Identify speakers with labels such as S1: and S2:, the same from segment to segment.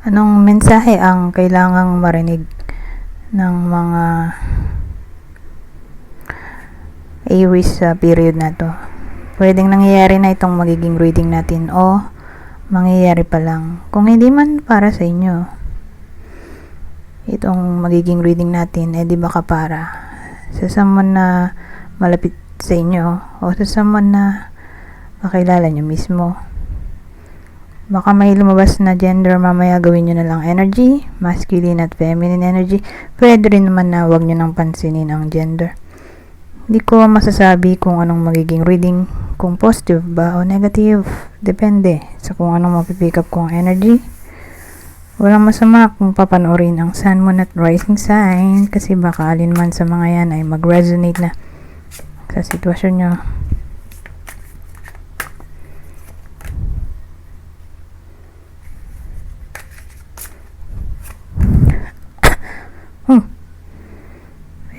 S1: Anong mensahe ang kailangang marinig ng mga Aries sa period na to? Pwedeng nangyayari na itong magiging reading natin o mangyayari pa lang. Kung hindi man para sa inyo, itong magiging reading natin, eh di baka para sa someone na malapit sa inyo o sa someone na makilala nyo mismo. Baka may lumabas na gender mamaya gawin nyo na lang energy, masculine at feminine energy. Pwede rin naman na wag nyo nang pansinin ang gender. Hindi ko masasabi kung anong magiging reading, kung positive ba o negative. Depende sa kung anong mapipick up kong energy. Walang masama kung papanoorin ang sun, moon at rising sign kasi baka alin man sa mga yan ay mag-resonate na sa sitwasyon nyo. Hmm.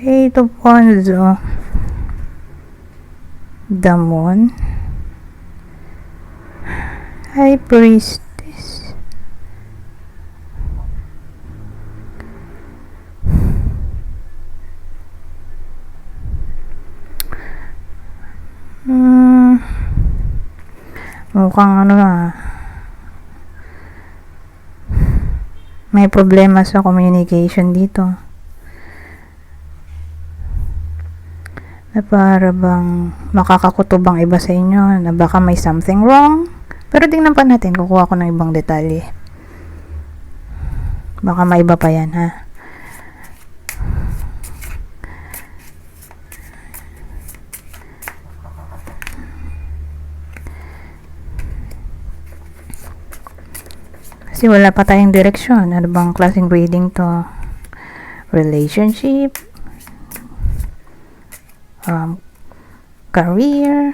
S1: Eight of Wands, oh. Damon. High Priestess. Hmm. Mukhang ano ah. May problema sa communication dito. Na para bang makakakutob ang iba sa inyo na baka may something wrong. Pero tingnan pa natin, kukuha ko ng ibang detalye. Baka may iba pa yan, ha? Kasi wala pa tayong direksyon. Ano bang klaseng reading to? Relationship? Um, career?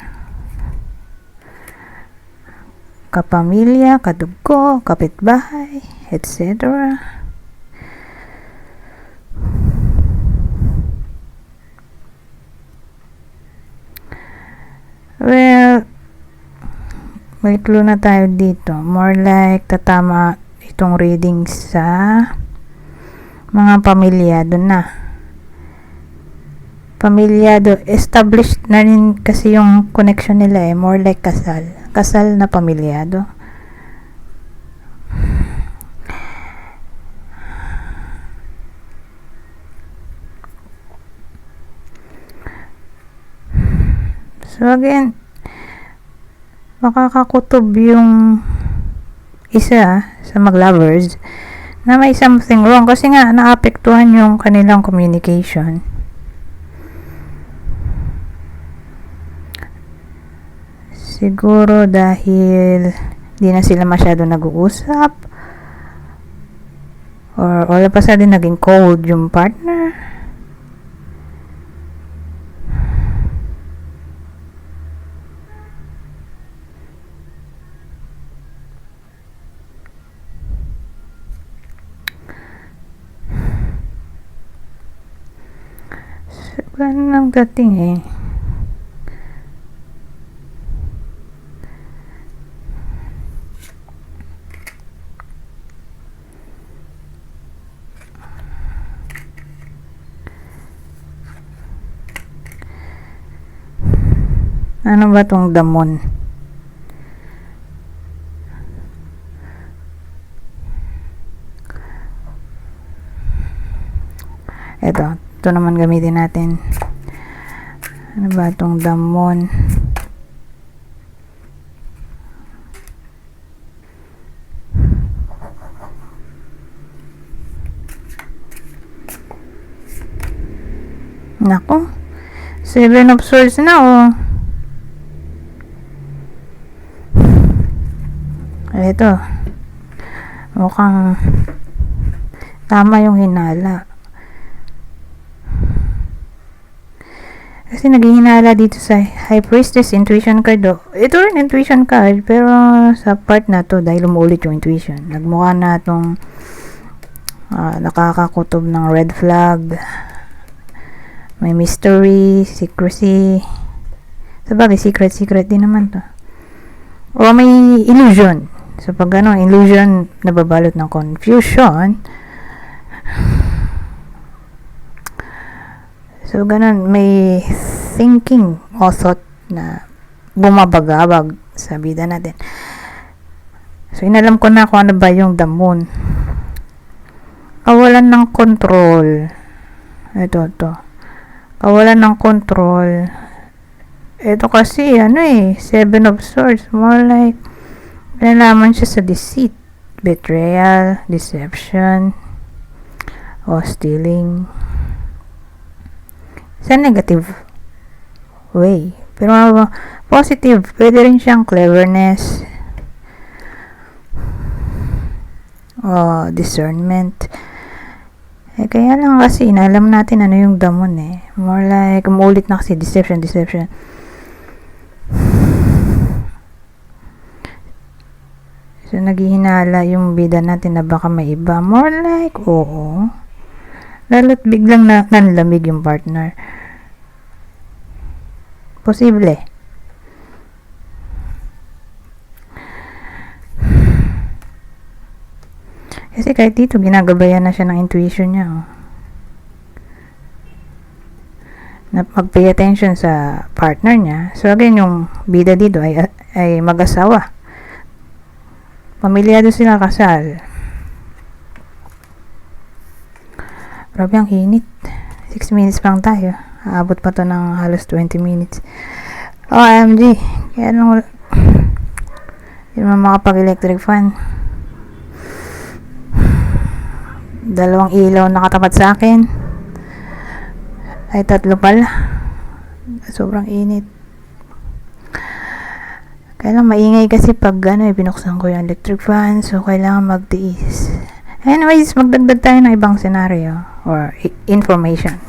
S1: Kapamilya, kadugo, kapitbahay, etc. Well, may clue na tayo dito. More like tatama itong reading sa mga pamilyado na. Pamilyado, established na rin kasi yung connection nila eh. More like kasal. Kasal na pamilyado. So again, makakakutob yung isa sa mag-lovers na may something wrong kasi nga naapektuhan yung kanilang communication. Siguro dahil di na sila masyado nag-uusap or all of a sudden naging cold yung partner. Ganun ang dating eh. Ano ba tong damon? Ito, ito naman gamitin natin. Ano ba tong damon? Nako. Seven of Swords na oh. Ito. Mukhang tama yung hinala. Kasi naging hinala dito sa High Priestess Intuition card. Oh. Ito rin intuition card pero sa part na to dahil umuulit yung intuition. Nagmukha na itong ah, nakakakutob ng red flag. May mystery, secrecy. Sabagay, secret, secret din naman to. O may illusion. So, pag ano, illusion nababalot ng confusion, so, ganun, may thinking o thought na bumabagabag sa bida natin. So, inalam ko na kung ano ba yung the moon. Kawalan ng control. Ito, ito. Kawalan ng control. Ito kasi, ano eh, Seven of Swords. More like, nalaman siya sa deceit. Betrayal, deception, o stealing. Sa negative way. Pero positive, pwede rin siyang cleverness, o discernment. Eh, kaya lang kasi, inalam natin ano yung damon eh. More like, umuulit na kasi, deception, deception. So, naghihinala yung bida natin na baka may iba. More like, oo. Lalo't biglang na, nanlamig yung partner. Posible. Kasi kahit dito, ginagabayan na siya ng intuition niya. Oh. Na mag-pay attention sa partner niya. So again, yung bida dito ay, ay mag-asawa. Pamilyado sila kasal. Grabe ang hinit. 6 minutes lang tayo. Aabot pa to ng halos 20 minutes. OMG. Kaya nung hindi naman makapag-electric fan. Dalawang ilaw nakatapat sa akin. Ay, tatlo pala. Sobrang init. Kaya lang maingay kasi pag ano, eh, binuksan ko yung electric fan. So, kailangan magtiis. Anyways, magdagdag tayo ng ibang scenario or information.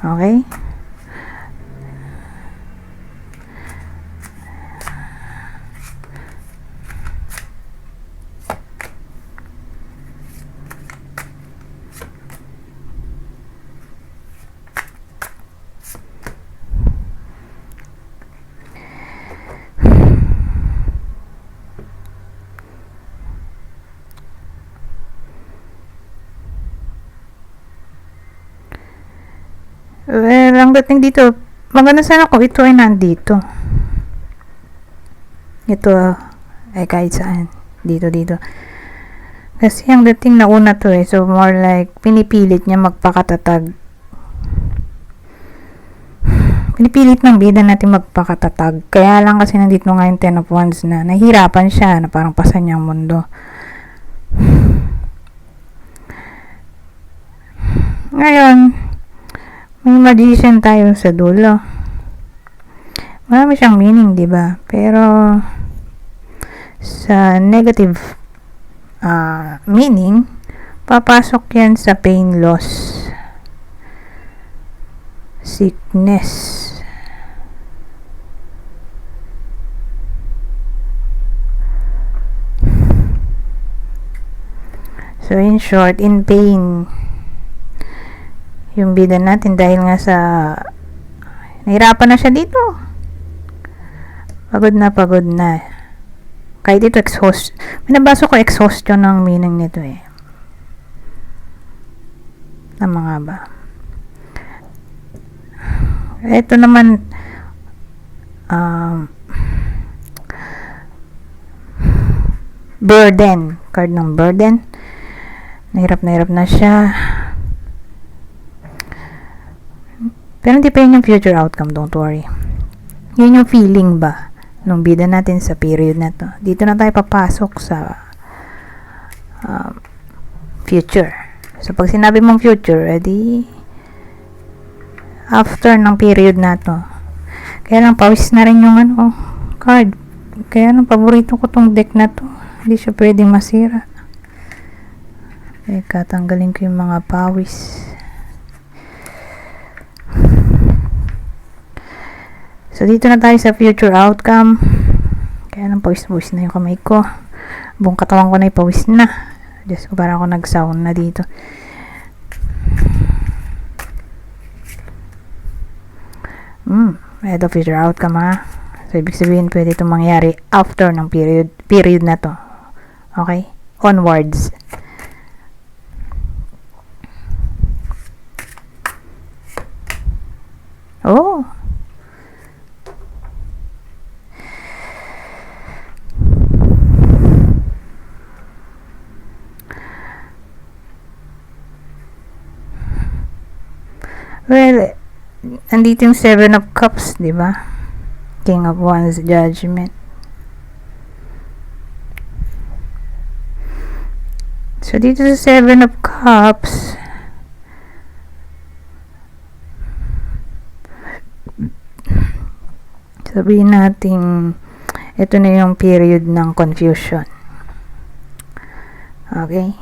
S1: Okay? Well, ang dating dito, maganda sana kung ito ay nandito. Ito ay kahit saan. Dito, dito. Kasi ang dating na una to eh. So, more like, pinipilit niya magpakatatag. Pinipilit ng bida natin magpakatatag. Kaya lang kasi nandito nga yung Ten of Wands na nahihirapan siya na parang pasan niya ang mundo. Ngayon, may magician tayo sa dulo. Marami siyang meaning, di ba? Pero, sa negative uh, meaning, papasok yan sa pain loss, sickness, So, in short, in pain, yung bida natin dahil nga sa nahirapan na siya dito. Pagod na, pagod na. Kahit ito exhaust, may nabasa ko exhaustion ng meaning nito eh. Tama nga ba? Ito naman, um, burden. Card ng burden. Nahirap na hirap na siya. Pero hindi pa yun yung future outcome, don't worry. Yun yung feeling ba nung bida natin sa period na to. Dito na tayo papasok sa um, future. So, pag sinabi mong future, edi after ng period na to. Kaya lang, pawis na rin yung ano, card. Kaya lang, paborito ko tong deck na to. Hindi siya pwedeng masira. Teka, tanggalin ko yung mga pawis. So, dito na tayo sa future outcome. Kaya nang pawis-pawis na yung kamay ko. Buong katawan ko na ipawis na. Diyos ko, parang ako nag-sound na dito. Hmm, ito future outcome ha. So, ibig sabihin, pwede itong mangyari after ng period, period na to. Okay? Onwards. Oh. Well, andito yung Seven of Cups, di ba? King of Wands Judgment. So, dito sa Seven of Cups, sabihin natin, ito na yung period ng confusion. Okay?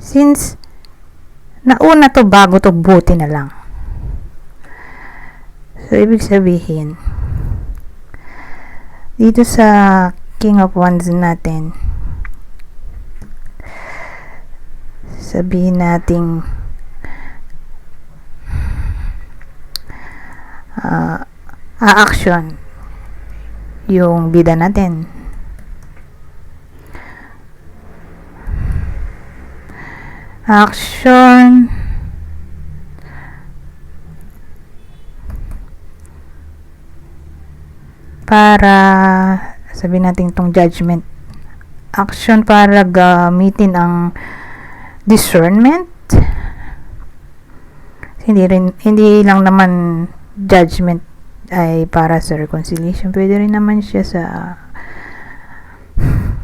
S1: Since, nauna to bago to buti na lang. So, ibig sabihin, dito sa King of Wands natin, sabihin nating uh, a-action yung bida natin. Action. Para sabihin natin itong judgment. Action para gamitin ang discernment. Hindi rin hindi lang naman judgment ay para sa reconciliation. Pwede rin naman siya sa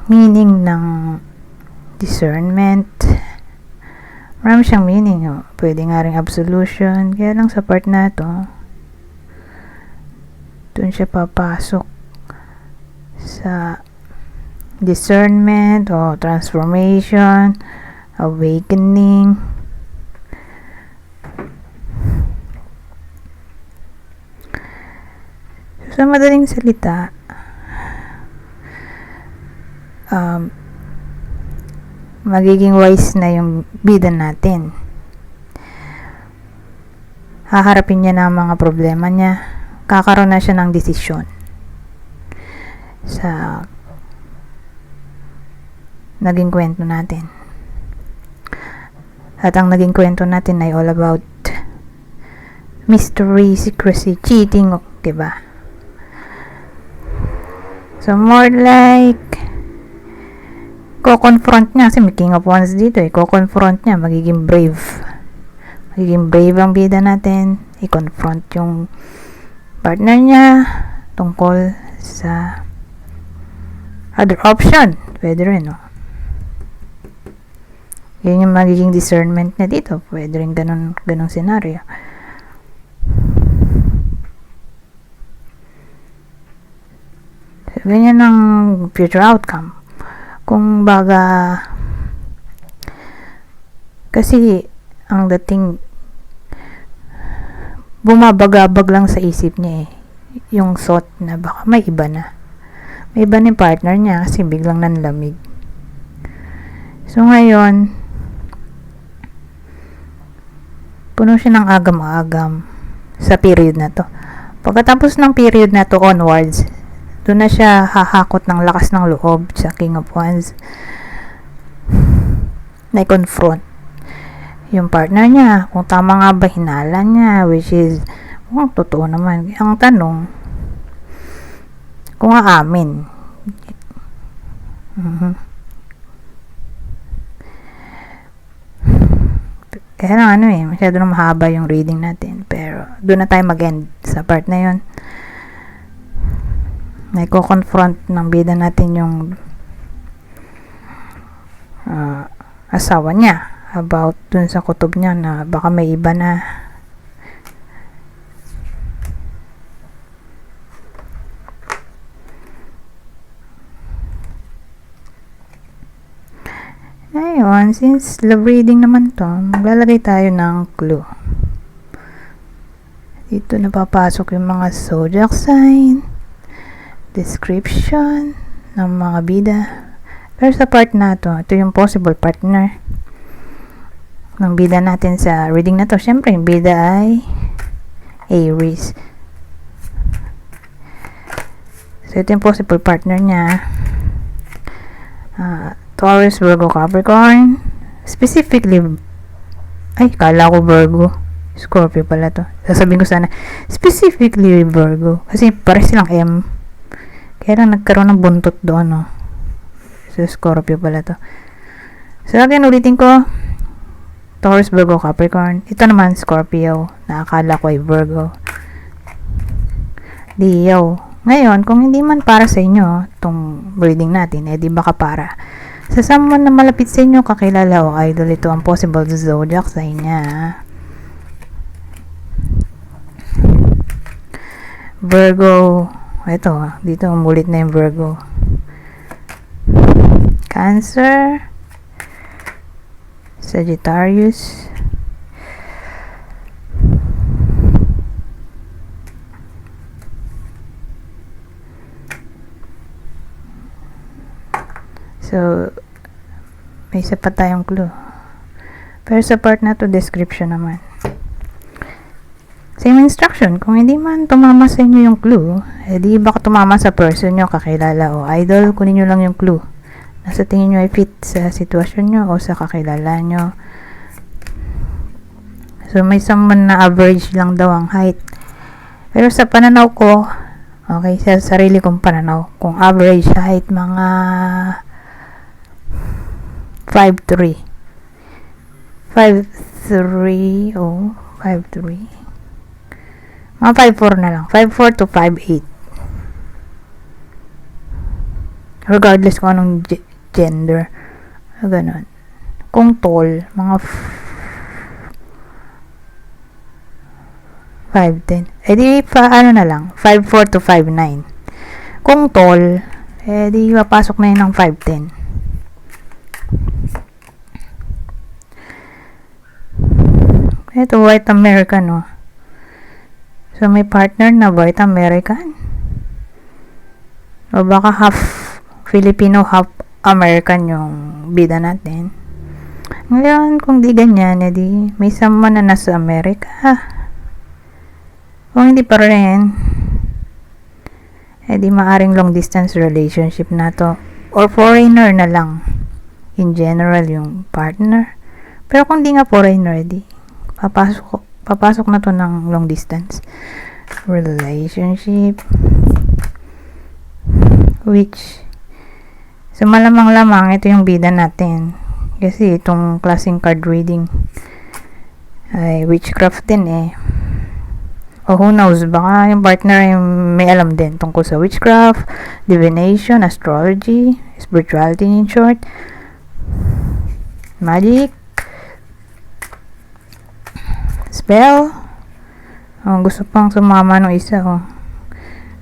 S1: meaning ng discernment. Marami siyang meaning oh. pwede nga rin absolution. Kaya lang sa part na to dun siya papasok sa discernment o transformation awakening sa madaling salita um, magiging wise na yung bida natin. Haharapin niya na ang mga problema niya. Kakaroon na siya ng desisyon sa naging kwento natin. At ang naging kwento natin ay all about mystery, secrecy, cheating, diba? So, more like, ko-confront niya, kasi may King of Wands dito, eh, ko-confront niya, magiging brave. Magiging brave ang bida natin, i-confront yung partner niya tungkol sa other option. Pwede rin, no? Yun yung magiging discernment niya dito. Pwede rin ganun, ganung scenario. Ganyan ang future outcome. Kung baga, kasi ang dating bumabagabag lang sa isip niya eh. Yung thought na baka may iba na. May iba ni partner niya kasi biglang nanlamig. So ngayon, puno siya ng agam-agam sa period na to. Pagkatapos ng period na to onwards, doon na siya hahakot ng lakas ng loob sa King of Wands. Na confront yung partner niya kung tama nga ba hinala niya which is kung totoo naman. Ang tanong kung aamin. Mm-hmm. kaya lang ano eh masyado na mahaba yung reading natin pero doon na tayo mag-end sa part na yun na i-confront ng bida natin yung uh, asawa niya about dun sa kutob niya na baka may iba na Ngayon, since love reading naman to, maglalagay tayo ng clue. Dito napapasok yung mga zodiac sign, description ng mga bida. Pero sa part na to, ito yung possible partner ng bida natin sa reading na to. Siyempre, yung bida ay Aries. So, ito yung possible partner niya. Ah, Taurus, Virgo, Capricorn. Specifically, ay, kala ko Virgo. Scorpio pala to. Sasabihin ko sana, specifically Virgo. Kasi pare silang M. Kaya lang nagkaroon ng buntot doon, no. So, Scorpio pala to. So, again, ulitin ko. Taurus, Virgo, Capricorn. Ito naman, Scorpio. Nakakala ko ay Virgo. Leo. Ngayon, kung hindi man para sa inyo, itong reading natin, eh di baka para. Sa someone na malapit sa inyo, kakilala o idol, ito ang possible zodiac sa inya. Virgo. Ito, dito umulit na yung Virgo. Cancer. Sagittarius. So, may isa pa tayong clue. Pero sa part na to, description naman. Same instruction. Kung hindi man tumama sa inyo yung clue, eh di baka tumama sa person nyo, kakilala o idol, kunin nyo lang yung clue. Nasa tingin nyo ay fit sa sitwasyon nyo o sa kakilala nyo. So, may someone na average lang daw ang height. Pero sa pananaw ko, okay, sa sarili kong pananaw, kung average height, mga 5'3". 5'3", oh, 5'3". Mga 5'4 na lang. 5'4 to 5'8". Regardless kung anong ge- gender. Ganon. Kung tall, mga 5'10". Eh di, pa, ano na lang, 5'4 to 5'9". Kung tall, eh di, papasok na yun ng 5'10". Ito, white American, no? So, may partner na white American. O baka half Filipino, half American yung bida natin. Ngayon, kung di ganyan, edi may someone na nasa Amerika. Kung hindi pa rin, edi maaring long distance relationship na to. Or foreigner na lang. In general, yung partner. Pero kung di nga foreigner, edi papasok, papasok na to ng long distance. Relationship. Which so malamang lamang ito yung bida natin. Kasi itong klaseng card reading ay witchcraft din eh. O who knows? Baka yung partner ay may alam din tungkol sa witchcraft divination, astrology spirituality in short. Magic spell. Oh, gusto pang sumama ng isa, oh.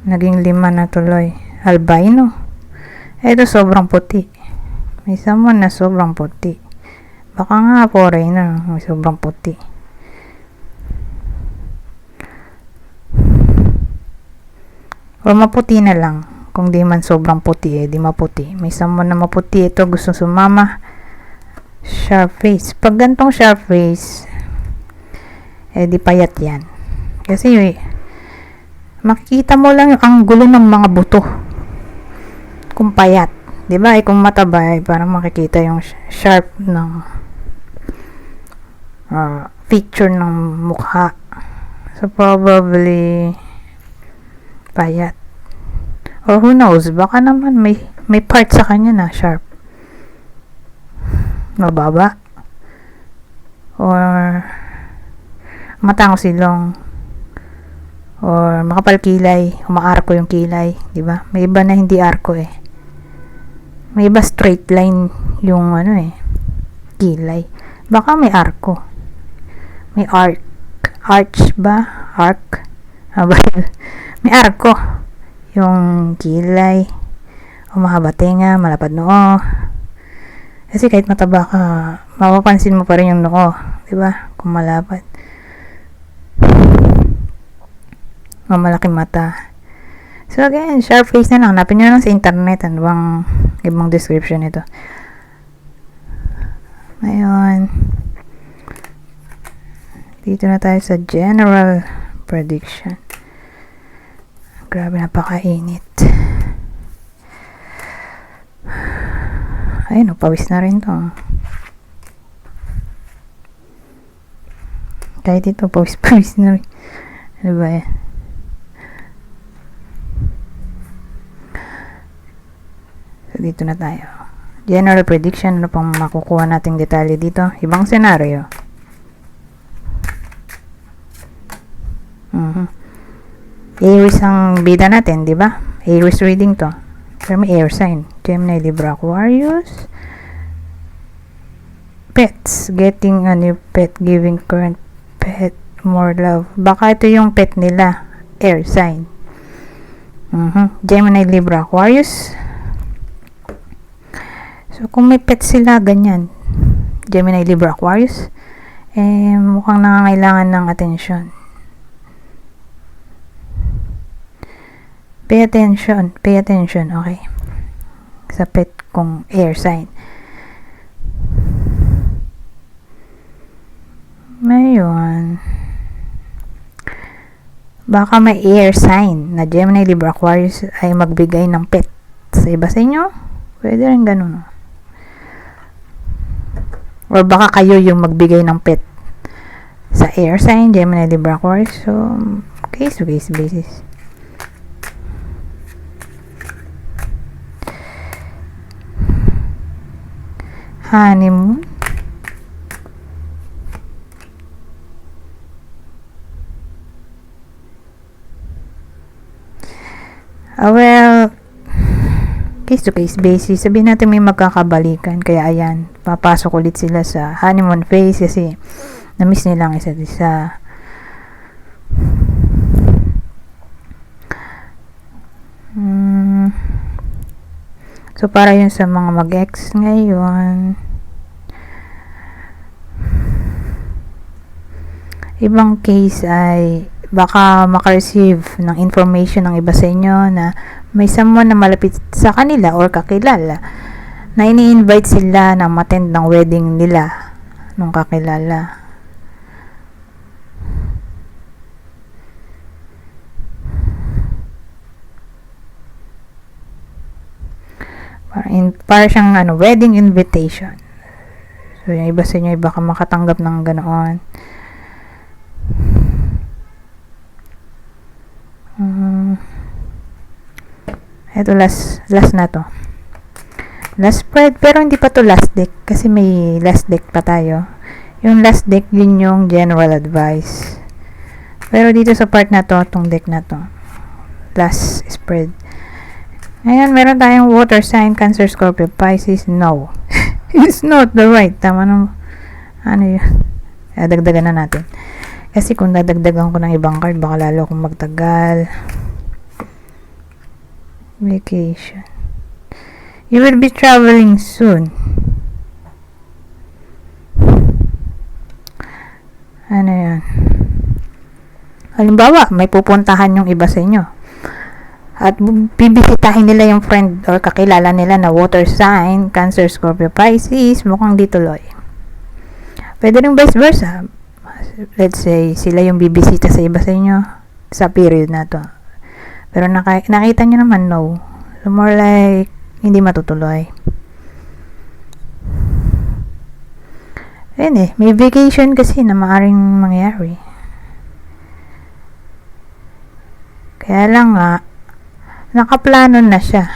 S1: Naging lima na tuloy. Albino. Ito sobrang puti. May someone na sobrang puti. Baka nga foreigner, may sobrang puti. O maputi na lang. Kung di man sobrang puti, eh, di maputi. May someone na maputi. Ito gusto sumama. Sharp face. Pag gantong sharp face, eh di payat yan. Kasi eh, makikita mo lang yung anggulo ng mga buto. Kung payat. Di ba? Eh, kung mataba, eh, parang makikita yung sh- sharp ng uh, feature ng mukha. So, probably payat. Or who knows, baka naman may, may part sa kanya na sharp. Mababa. Or matang silong or makapal kilay, umaarko yung kilay, di ba? May iba na hindi arko eh. May iba straight line yung ano eh, kilay. Baka may arko. May arc. Arch ba? Arc. Ah, ba? may arko. Yung kilay. O mahaba tenga, malapad noo. Kasi kahit mataba ka, mapapansin mo pa rin yung noo. Di ba? Kung malapad. O malaking mata. So again, sharp face na lang. Hanapin nyo lang sa internet. Ano bang ibang description nito. Ngayon, dito na tayo sa general prediction. Grabe, napakainit. Ayun, oh, pawis na rin to. Kahit ito, pawis-pawis na rin. Ano ba yan? So, dito na tayo. General prediction, ano pang makukuha nating detalye dito? Ibang senaryo. Mhm. Aries ang bida natin, di ba? Aries reading to. Pero may air sign. Gemini, Libra, Aquarius. Pets. Getting a new pet. Giving current pet more love. Baka ito yung pet nila. Air sign. Mhm. Gemini, Libra, Aquarius. So, kung may pet sila, ganyan. Gemini, Libra, Aquarius. Eh, mukhang nangangailangan ng atensyon. Pay attention. Pay attention. Okay. Sa pet kong air sign. Ngayon, baka may air sign na Gemini, Libra, Aquarius ay magbigay ng pet sa iba sa inyo. Pwede rin ganun. Or baka kayo yung magbigay ng pet sa air sign, Gemini, Libra, Aquarius. So, case to case basis. honeymoon. Ah, well, case to case basis, sabihin natin may magkakabalikan. Kaya ayan, papasok ulit sila sa honeymoon phase kasi na-miss nila ang isa't isa. Hmm. So, para yun sa mga mag-ex ngayon. Ibang case ay baka makareceive ng information ng iba sa inyo na may someone na malapit sa kanila or kakilala na ini-invite sila na matend ng wedding nila nung kakilala. In, para siyang ano, wedding invitation. So, yung iba sa inyo, baka makatanggap ng ganoon. Um, ito, last, last na to. Last spread, pero hindi pa to last deck kasi may last deck pa tayo. Yung last deck, yun yung general advice. Pero dito sa part na to, tong deck na to, last spread. Ngayon, meron tayong water sign, Cancer, Scorpio, Pisces, no. It's not the right. Tama nung, ano yun. Kaya dagdagan na natin. Kasi kung dadagdagan ko ng ibang card, baka lalo akong magtagal. Vacation. You will be traveling soon. Ano yan? Halimbawa, may pupuntahan yung iba sa inyo at bibisitahin nila yung friend or kakilala nila na water sign, Cancer, Scorpio, Pisces, mukhang di tuloy. Pwede rin vice versa. Let's say, sila yung bibisita sa iba sa inyo sa period na to. Pero naka- nakita nyo naman, no. So, more like, hindi matutuloy. Ayun eh, may vacation kasi na maaring mangyari. Kaya lang nga, nakaplano na siya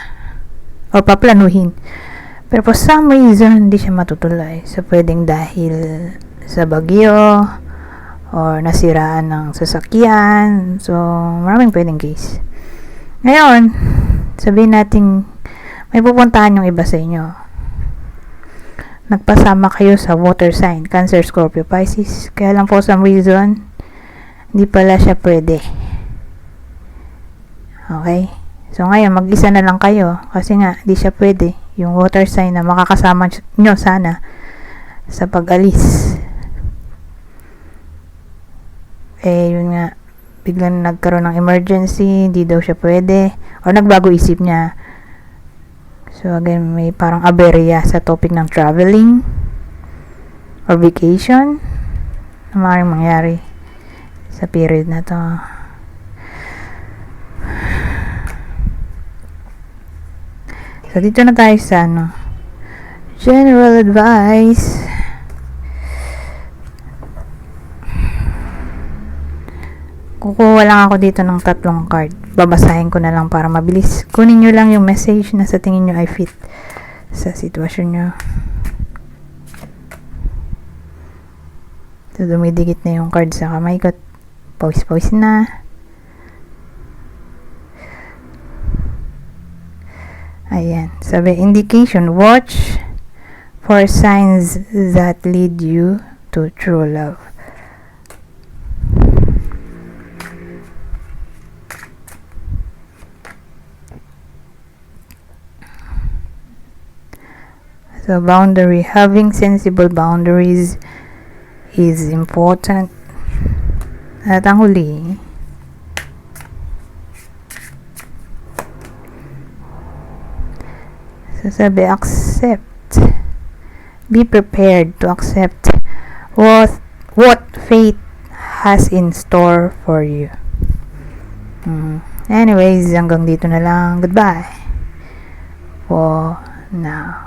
S1: o paplanuhin pero for some reason hindi siya matutuloy so pwedeng dahil sa bagyo or nasiraan ng sasakyan so maraming pwedeng case ngayon sabihin natin may pupuntahan yung iba sa inyo nagpasama kayo sa water sign Cancer, Scorpio, Pisces kaya lang for some reason hindi pala siya pwede okay So, ngayon, mag-isa na lang kayo. Kasi nga, di siya pwede. Yung water sign na makakasama nyo sana sa pag-alis. Eh, yun nga, biglang nagkaroon ng emergency, hindi daw siya pwede. Or nagbago isip niya. So, again, may parang aberya sa topic ng traveling or vacation na maaaring mangyari sa period na to. So, dito na tayo sa ano, General advice. Kukuha lang ako dito ng tatlong card. Babasahin ko na lang para mabilis. Kunin nyo lang yung message na sa tingin nyo ay fit sa sitwasyon nyo. So, dumidikit na yung card sa kamay ko. Pawis-pawis na. Ayan. Sabi, indication, watch for signs that lead you to true love. So, boundary. Having sensible boundaries is important. At ang huli, so sabi, accept. Be prepared to accept what, what fate has in store for you. Mm. Anyways, hanggang dito na lang. Goodbye. For now.